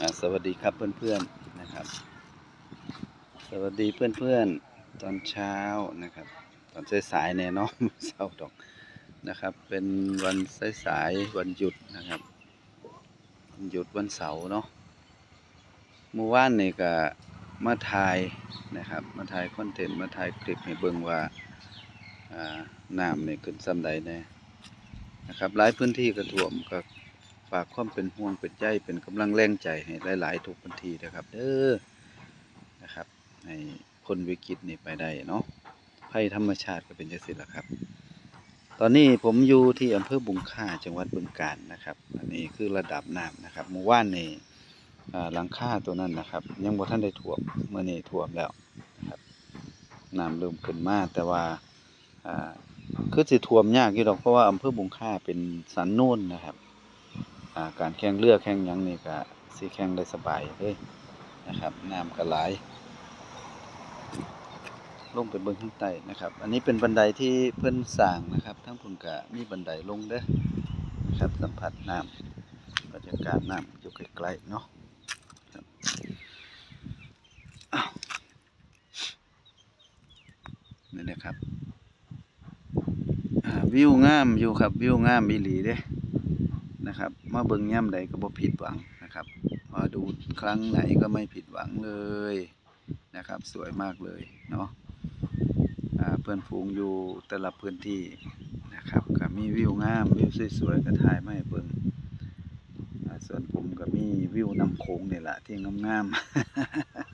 สวัสดีครับเพื่อนๆนะครับ สวัสดีเพื่อนๆตอนเช้านะครับ ตอนสายๆเนี่ยเนาะเช้าดอกนะครับ เป็นวันสายๆวันหยุดนะครับวันหยุดวันเสาร์เนาะเมื่อวานนี่ก็มาถ่ายนะครับมาถ่ายคอนเทนต์มาถ่ายคลิปให้เบิ่งว่าอ่าน้ำนี่ขึ้นซ้ำใดแน่นะครับหลายพื้นที่ก็ท่วมก็ ฝากความเป็นห่วงเป็นใจเป็นกำลังแรงใจให้หลาย ๆ ทุกพื้นทีนะครับเด้อนะครับให้พ้นวิกฤตนี้ไปได้เนาะภัยธรรมชาติก็เป็นจังซี่ละครับ ตอนนี้ผมอยู่ที่อำเภอบุงค่าจังหวัดบึงกาฬนะครับ อันนี้คือระดับน้ำนะครับเมื่อวานนี่หลังค่าตัวนั้นนะครับ ยังบ่ทันได้ท่วมเมื่อนี้ท่วมแล้วนะครับน้ำเริ่มขึ้นมาแต่ว่าคือสิท่วมยากอยู่ดอกเพราะว่าอำเภอบุงค่าเป็นสันโน่นนะครับ การแข่งเรือกแข่งยังนี่ก็สิแข่งได้สบายเลยนะครับน้ำก็หลลงไปเบิ่งข้างใต้นะครับ อันนี้เป็นบันไดที่เพิ่อนสร้างนะครับ ทั้งพุ่นก็มีบันไดลงเด้อนะครับสัมผัสน้ำบรรยากาศน้ำอยู่ใกล้ๆเนาะนี่นะครับวิวงามอยู่ครับวิวงามอีหลีเด้ นะครับมาเบิ่งย่ำใดก็บ่ผิดหวังนะครับมาดูครั้งไหนก็ไม่ผิดหวังเลยนะครับ สวยมากเลยเนาะเพื่อนฝูงอยู่แต่ละพื้นที่นะครับก็มีวิวงามวิวสวยๆก็ถ่ายมาให้เบิ่งส่วนผมก็มีวิวน้ำโขงเนี่ยแหละที่งาม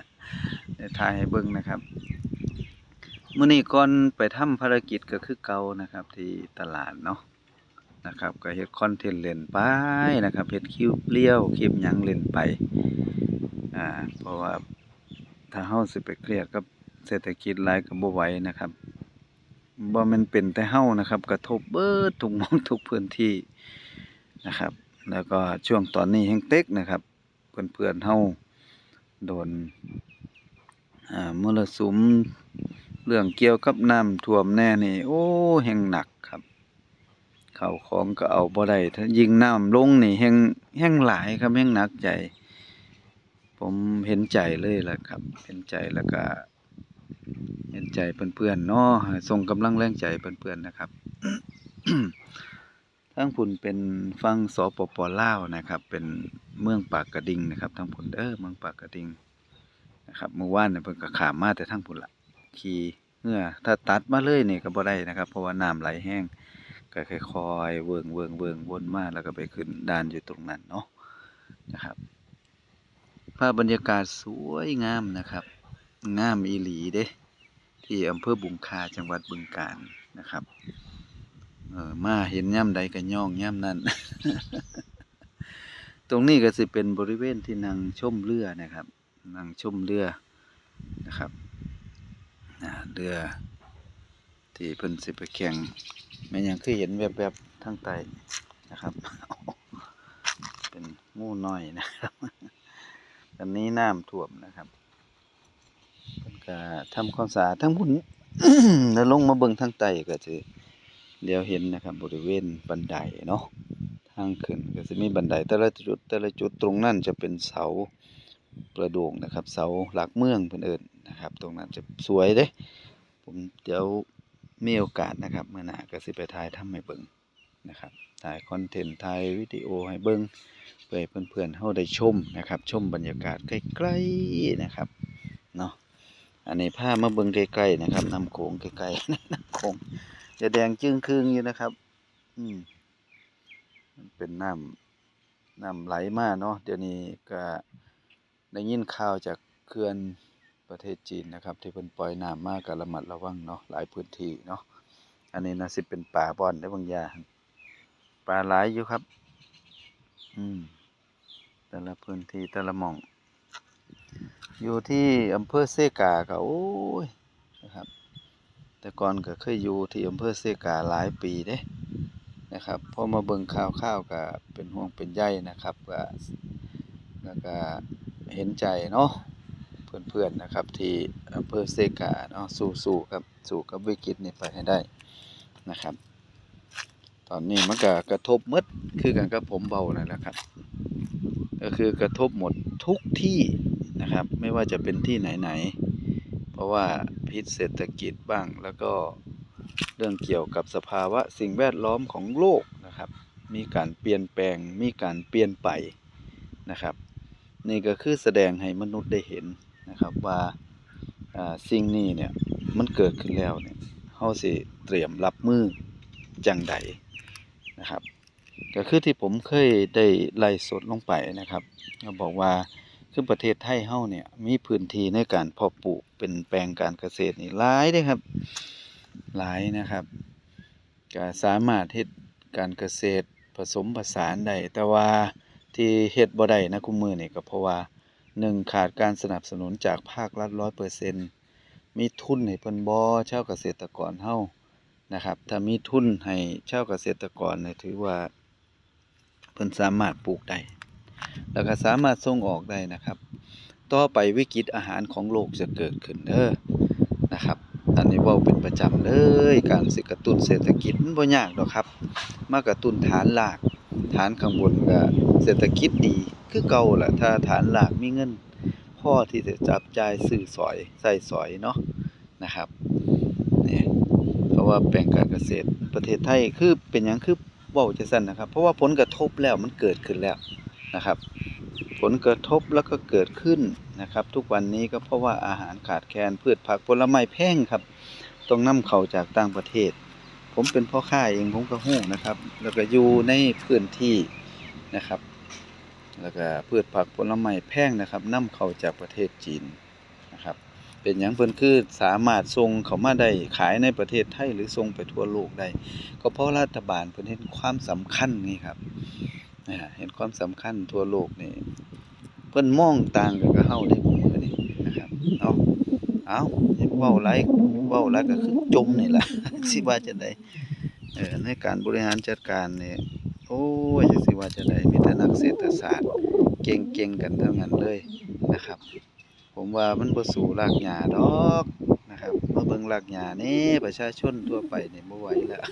ๆได้ถ่ายให้เบิ่งนะครับมื้อนี้ก่อนไปทำภารกิจก็คือเก่านะครับ ที่ตลาดเนาะ นะครับก็เฮ็ดคอนเทนต์เล่นไปนะครับเฮ็ดคิวเปรี้ยวคลิปหยังเล่นไปอ่าเพราะว่าถ้าเฮาสิไปเครียดกับเศรษฐกิจหลายก็บ่ไหวนะครับบ่แม่นเป็นแต่เฮานะครับกระทบเบิดทุกหม้องทุกพื้นที่นะครับ แล้วก็ช่วงตอนนี้แฮงเต็กนะครับเพื่อนๆเฮาโดนอ่ามรสุมเรื่องเกี่ยวกับน้ำท่วมแน่นี่ โอ้แห่งหนักครับ ข้าวของก็เอาบ่ได้ถ้ายิงน้ำลงนี่แฮงแฮงหลายครับแฮงหนักใจ ผมเห็นใจเลยล่ะครับ เห็นใจแล้วก็ เห็นใจเพื่อนๆเนาะส่งกำลังแรงใจเพื่อนๆนะครับทั้งพุ่นเป็นฟังสปปลาวนะครับ เป็นเมืองปากกระดิ่งนะครับทั้งพุ่นเด้อเมืองปากกระดิ่งนะครับเมื่อวานเนี่ยเพิ่นก็ขามมาแต่ทั้งพุ่นละขี่เหือถ้าตัดมาเลยนี่ก็บ่ได้นะครับ เพราะว่าน้ำไหลแห้ง ก็ค่อยๆเวิงเวิงเวิงวนมาแล้วก็ไปขึ้นด่านอยู่ตรงนั้นเนาะนะครับภาพบรรยากาศสวยงามนะครับ งามอีหลีเด้ ที่อำเภอบุงคาจังหวัดบึงกาฬนะครับเออมาเห็นย่ำใดก็ย่องย่ำนั้นตรงนี้ก็สิเป็นบริเวณที่นั่งชมเรือนะครับนั่งชมเรือนะครับเรือที่เพิ่นสิไปแข่ง แม่นยังคือเห็นแวบๆทางใต้นะครับ เป็นงูน้อยนะครับอันนี้น้ำท่วมนะครับเพิ่นก็ทำความสะอาดทั้งพุ่นแล้วลงมาเบิ่งทางใต้ก็สิเดี๋ยวเห็นนะครับ บริเวณบันไดเนาะทางขึ้นก็สิมีบันไดแต่ละจุดแต่ละจุดตรงนั้นจะเป็นเสาประโดงนะครับ เสาหลักเมืองเพิ่อนเอิ้นนะครับ ตรงนั้นจะสวยเด้ผมเดี๋ยว มีโอกาสนะครับเมื่อหน้าก็สิไปถ่ายทำให้เบิ่งนะครับถ่ายคอนเทนต์ถ่ายวิดีโอให้เบิ่งเพื่อให้เพื่อนๆเฮาได้ชมนะครับ ชมบรรยากาศใกล้ๆนะครับเนาะอันนี้พามาเบิ่งใกล้ๆนะครับน้ำโขงใกล้ๆน้ำโขงจะแดงจึ้งครึ่งอยู่นะครับ อืมมันเป็นน้ำน้ำไหลมาเนาะเดี๋ยวนี้ก็ได้ยินข่าวจากเขื่อน ประเทศจีนนะครับ ที่เพิ่นปล่อยน้ำมาก็ระมัดระวังเนาะหลายพื้นที่เนาะอันนี้น่าสิเป็นป่าบอนได้บางอย่างปลาหลายอยู่ครับ อืมแต่ละพื้นที่แต่ละหม่อง อยู่ที่อำเภอเซกาก็โอ้ยนะครับ แต่ก่อนก็เคยอยู่ที่อำเภอเซกาหลายปีเด้นะครับพอมาเบิ่งข่าวๆก็เป็นห่วงเป็นใยนะครับก็แล้วก็เห็นใจเนาะ เพื่อนๆนะครับ ที่อำเภอเซกาเนาะสู้ๆครับสู้กับวิกฤตนี้ไปให้ได้นะครับ ตอนนี้มันก็กระทบมดคือกันกับผมเบานั่นแหละครับ ก็คือกระทบหมดทุกที่นะครับ ไม่ว่าจะเป็นที่ไหนๆเพราะว่าพิษเศรษฐกิจบ้างแล้วก็เรื่องเกี่ยวกับสภาวะสิ่งแวดล้อมของโลกนะครับ มีการเปลี่ยนแปลงมีการเปลี่ยนไปนะครับ นี่ก็คือแสดงให้มนุษย์ได้เห็น นะครับว่าสิ่งนี้เนี่ยมันเกิดขึ้นแล้วเนี่ยเฮาสิเตรียมรับมือจังใดนะครับก็คือที่ผมเคยได้ไล่สดลงไปนะครับก็บอกว่าคือประเทศไทยเฮาเนี่ยมีพื้นที่ในการเพาะปลูกเป็นแปลงการเกษตรนี่หลายเด้ครับหลายนะครับก็สามารถเฮ็ดการเกษตรผสมผสานได้แต่ว่าที่เฮ็ดบ่ได้นะคุมือนี่ก็เพราะว่า หนึ่งขาดการสนับสนุนจากภาครัฐ100%มีทุนให้เพิ่นบ่ชาวเกษตรกรเฮานะครับ ถ้ามีทุนให้ชาวเกษตรกรเนี่ยถือว่าเพิ่นสามารถปลูกได้แล้วก็สามารถส่งออกได้นะครับ ต่อไปวิกฤตอาหารของโลกจะเกิดขึ้นเด้อนะครับอันนี้เว้าเป็นประจำเลย การสิกระตุ้นเศรษฐกิจมันบ่ยากดอกครับ มากระตุ้นฐานราก ฐานข้างบนก็เศรษฐกิจดีคือเก่าล่ะ ถ้าฐานรากมีเงินพอที่จะจับจ่ายซื้อสอยใส่สอยเนาะนะครับนี่เพราะว่าแปลงการเกษตรประเทศไทยคือเป็นหยังคือเว้าจังซั่นนะครับ เพราะว่าผลกระทบแล้วมันเกิดขึ้นแล้วนะครับ ผลกระทบแล้วก็เกิดขึ้นนะครับ ทุกวันนี้ก็เพราะว่าอาหารขาดแคลนพืชผักผลไม้แพงครับ ต้องนำเข้าจากต่างประเทศ ผมเป็นพ่อค้าเองผมก็ฮู้นะครับ แล้วก็อยู่ในพื้นที่นะครับ แล้วก็พืชผักผลไม้แพงนะครับนำเข้าจากประเทศจีนนะครับ เป็นหยังเพิ่นคือสามารถส่งเข้ามาได้ขายในประเทศไทยหรือส่งไปทั่วโลกได้ ก็เพราะรัฐบาลเพิ่นเห็นความสำคัญนี่ครับเห็นความสำคัญทั่วโลกนี่เพิ่นมองต่างกันกับเฮาในมื้อนี้นะครับ เอา เอาอย่าเว้าหลเว้าหลก็คือจมนี่แหละสิว่าจังได๋เออในการบริหารจัดการเนี่ยโอ้ยจักสิว่าจังได๋มีแต่นักเศรษฐศาสตร์เก่งๆกันทั้งนั้นเลยนะครับ ผมว่ามันบ่สู้รากหญ้าดอกนะครับมาเบิ่งรากหญ้านี่ประชาชนทั่วไปเนี่ยบ่ไหวแล้ว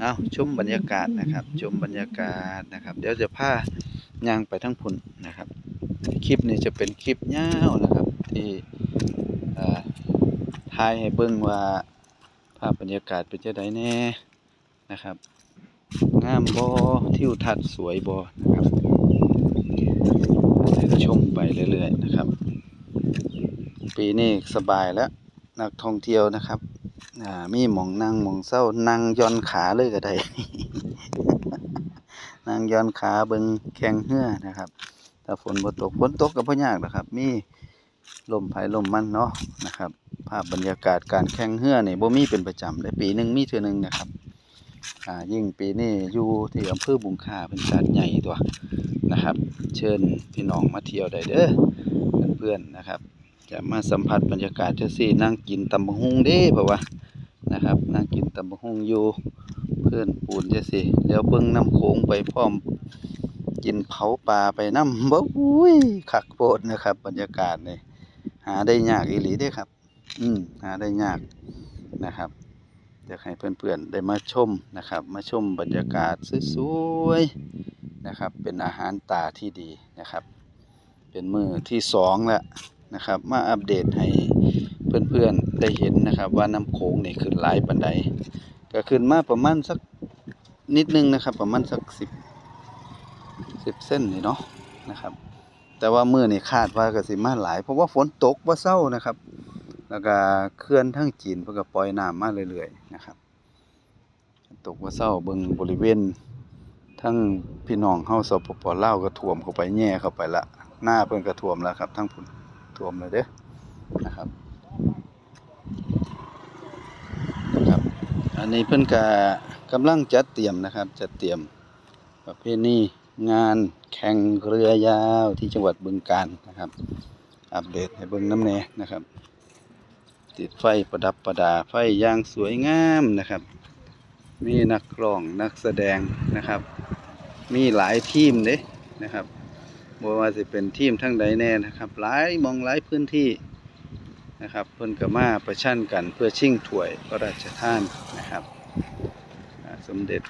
เอาชมบรรยากาศนะครับ ชมบรรยากาศนะครับ เดี๋ยวจะพายางไปทั้งพุ่นนะครับ คลิปนี้จะเป็นคลิปยาวนะครับ ที่ถ่ายให้เบิ่งว่าภาพบรรยากาศเป็นจังไดแน่นะครับงามบ่ทิวทัศน์สวยบ่นะครับให้ชมไปเรื่อยๆนะครับ ปีนี้สบายแล้วนักท่องเที่ยวนะครับมีหมองนั่งหมองเศร้านั่งย่อนขาเลยก็ได้ นั่งย่อนขาเบิ่งแข่งเรือนะครับ ถ้าฝนบ่ตกฝนตกก็บ่ยากดอกครับ มีลมไผลมมันเนาะนะครับ ภาพบรรยากาศการแข่งเรือนี่บ่มีเป็นประจำเลยปีหนึ่งมีเทื่อหนึงนะครับอ่ายิ่งปีนี้อยู่ที่อำเภอบุงคาเป็นสัตว์ใหญ่ตัวนะครับ เชิญพี่น้องมาเที่ยวได้เด้อเพื่อนๆนะครับ จะมาสัมผัสบรรยากาศจังซี่นั่งกินตำบักหุ่งเด้เพราะว่านะครับนั่งกินตำบักหุ่งอยู่เพื่อนปูนจังซี่แล้วเบิ่งน้ำโขงไปพร้อม กินเผาปลาไปน้ำบ่อุ้ยคักโพดนะครับ บรรยากาศนี่หาได้ยากอีหลีด้วยครับ อืมหาได้ยากนะครับอยากให้เพื่อนๆได้มาชมนะครับ มาชมบรรยากาศสวยๆนะครับ เป็นอาหารตาที่ดีนะครับ เป็นมือที่สองแล้วนะครับ มาอัปเดตให้เพื่อนๆได้เห็นนะครับ ว่าน้ำโขงนี่ขึ้นหลายปานใดก็ขึ้นมาประมาณสักนิดนึงนะครับ ประมาณสักสิบ สิบเส้นนี่เนาะนะครับ แต่ว่ามือนี่คาดว่าก็สิมาหลาย เพราะว่าฝนตกว่าเศร้านะครับ แล้วก็เคลื่อนทั้งจีนเพิ่นก็ปล่อยน้ำมาเรื่อยๆนะครับ ตกว่าเศร้าเบิงบริเวณทั้งพี่น้องเฮาสปปลาวก็ท่วมเข้าไปแย่เข้าไปละหน้าเพิ่นก็ท่วมแล้วครับ ทั้งพุ่นท่วมเลยเด้อนะครับนะครับ อันนี้เพิ่นก็กำลังจัดเตรียมนะครับ จัดเตรียมประเพณี งานแข่งเรือยาวที่จังหวัดบึงกาฬนะครับ อัปเดตให้เบิ่งน้ำแน่นะครับ ติดไฟประดับประดาไฟอย่างสวยงามนะครับ มีนักร้องนักแสดงนะครับ มีหลายทีมเด้นะครับบ่ว่าสิเป็นทีมทั้งใดแน่นะครับ หลายมองหลายพื้นที่นะครับเพิ่นกมาประชันกันเพื่อชิงถ้วยพระราชทานนะครับ สมเด็จ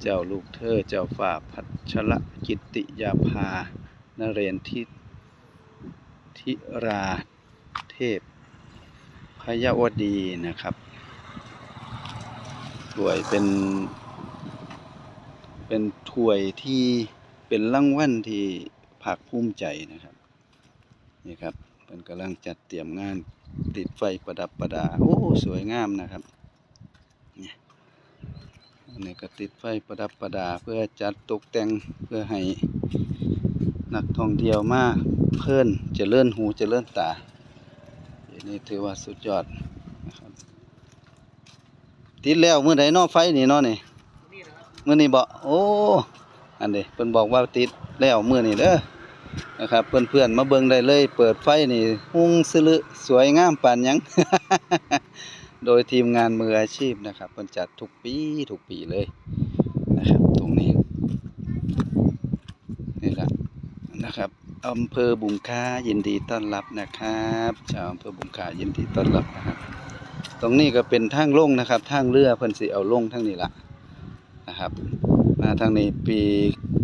เจ้าลูกเธอเจ้าฝ่าพัชระกิติยาภานเรนทิทิราเทพพยวดีนะครับถ้วยเป็น เป็นถ้วยที่เป็นรางวัลที่ภาคภูมิใจนะครับ นี่ครับเป็นกำลังจัดเตรียมงานติดไฟประดับประดา โอ้ สวยงามนะครับ อันนี้ก็ติดไฟประดับประดาเพื่อจัดตกแต่งเพื่อให้นักท่องเที่ยวมาเพิ่นจะเจริญหูจะเจริญตาอันนี้ถือว่าสุดยอดนะครับติดแล้วเมื้อใดเนอไฟนี่นาะนี่เมื้อนี้บ่โอ้อันนี้เพิ่นบอกว่าติดแล้วเมื้อนี้เด้อนะครับเพื่อนๆมาเบิ่งได้เลย เปิดไฟนี่หุ่งสลึสวยงามปานยัง โดยทีมงานมืออาชีพนะครับเพิ่นจัดทุกปีทุกปีเลยนะครับ ตรงนี้นี่ละนะครับอำเภอบุงค้ายินดีต้อนรับนะครับชาวอำเภอบุงค้ายินดีต้อนรับนะครับ ตรงนี้ก็เป็นทางลงนะครับทางเรือเพิ่นสิเอาลงทางนี้ละนะครับมาทางนี้ปี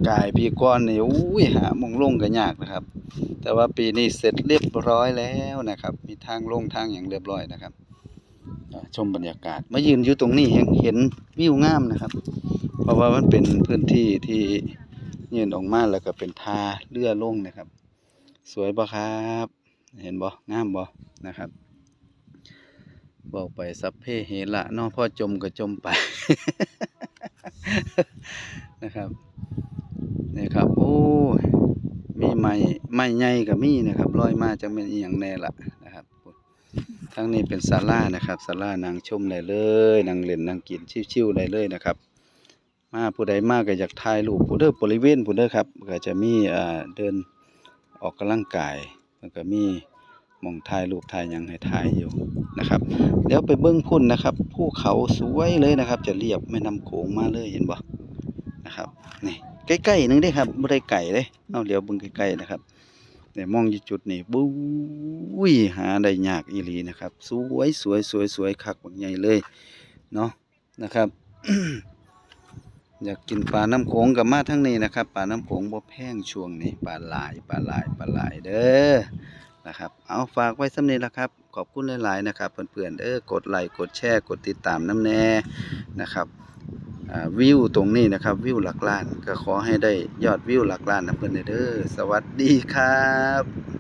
กายปีก่อนนี่อุ้ยหามงลงก็ยากนะครับ แต่ว่าปีนี้เสร็จเรียบร้อยแล้วนะครับ มีทางลงทางอย่างเรียบร้อยนะครับ ชมบรรยากาศ มายืนอยู่ตรงนี้เห็นเห็นวิวงามนะครับ เพราะว่ามันเป็นพื้นที่ที่ยืนออกมาแล้วก็เป็นทาเรือลงนะครับ สวยบ่ครับ เห็นบ่งามบ่นะครับบอกไปสัพเพเหระนาะพ่อจมก็จมไป นะครับนี่ครับ โอ้มีไม้ไม้ใหญ่ก็มีนะครับลอยมาจะเป็นอีหยังแน่ละ ทั้งนี้เป็นศาลานะครับศาลานางชมได้เลยนางเล่นนางกินชิวๆได้เลยนะครับ มาผู้ใดมากก็อยากถ่ายรูปผู้เด้อบริเวณผู้เด้อครับก็จะมีเดินออกกำลังกายแล้วก็มีมองถ่ายรูปถ่ายยังให้ถ่ายอยู่นะครับเดี๋ยวไปเบิ้องพุ่นนะครับภูเขาสวยเลยนะครับ จะเรียบแม่น้ำโขงมาเลยเห็นบ่นะครับนี่ใกล้ๆนึงเด้ครับบ่ได้ไก่เลยเอาเดี๋ยวเบิ่งใกล้ๆนะครับ แต่มองอยู่จุดนี้บุ้ยหาได้ยากอีหลีนะครับ สวยสวยสวยสวยคักบักใหญ่เลยเนาะนะครับ อยากกินปลาน้ำโขงกับมาทั้งนี้นะครับปลาน้ำโขงบ่แพงช่วงนี้ปลาหลายปลาหลายปลาหลายเด้อนะครับเอาฝากไว้สำนี้ละครับขอบคุณหลาย ๆ นะครับเพื่อนๆเด้อกดไลค์กดแชร์กดติดตามน้ำแน่นะครับ วิวตรงนี้นะครับ วิวหลักล้าน ก็ขอให้ได้ยอดวิวหลักล้านนะเพื่อนเด้อสวัสดีครับ